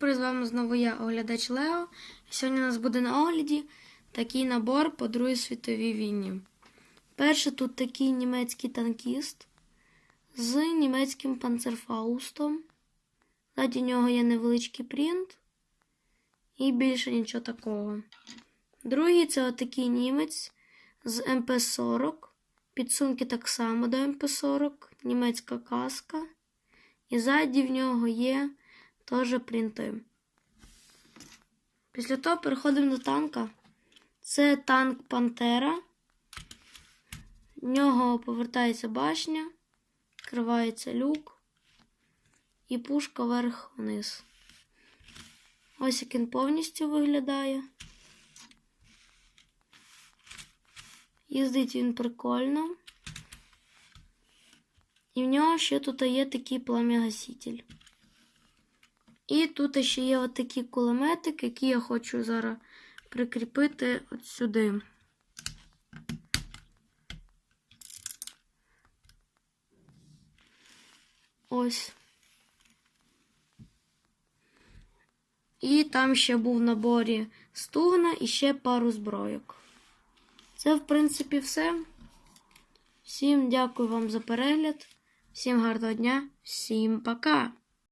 привіт, з вами знову я, оглядач Лео. Сьогодні у нас буде на огляді такий набор по Другій світовій війні. Перше тут такий німецький танкіст з німецьким панцерфаустом. Ззаді нього є невеличкий принт і більше нічого такого. Другий це отакий німець з МП-40. Підсумки так само до МП-40, німецька каска. І ззаді в нього є теж принти. Після того переходимо до танка. Це танк Пантера. В нього повертається башня, відкривається люк і пушка вверх-вниз. Ось як він повністю виглядає. Їздить він прикольно. І в нього ще тут є такий плам'ягаситель. І тут ще є от такі кулеметики, які я хочу зараз прикріпити от сюди. Ось. І там ще був в наборі стугна і ще пару збройок. Це, в принципі, все. Всім дякую вам за перегляд. Всім гарного дня, всім пока!